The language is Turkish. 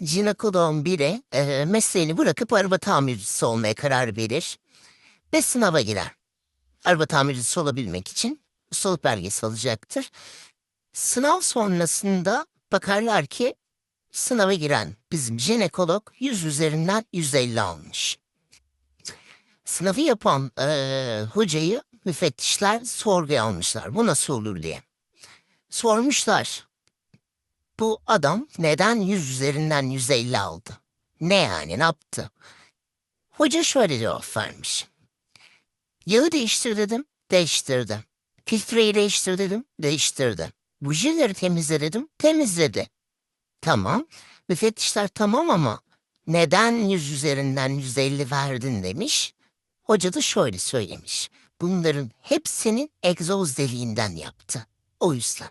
jinekologun biri e, mesleğini bırakıp araba tamircisi olmaya karar verir ve sınava girer. Araba tamircisi olabilmek için ustalık belgesi alacaktır. Sınav sonrasında bakarlar ki sınava giren bizim jinekolog 100 üzerinden 150 almış. Sınavı yapan e, hocayı müfettişler sorguya almışlar. Bu nasıl olur diye. Sormuşlar. Bu adam neden 100 üzerinden 150 aldı? Ne yani ne yaptı? Hoca şöyle cevap vermiş. Yağı değiştir dedim, değiştirdi. Filtreyi değiştir dedim, değiştirdi. Bujileri temizle dedim, temizledi. Tamam, müfettişler tamam ama neden 100 üzerinden 150 verdin demiş. Hoca da şöyle söylemiş. Bunların hepsinin egzoz deliğinden yaptı. O yüzden.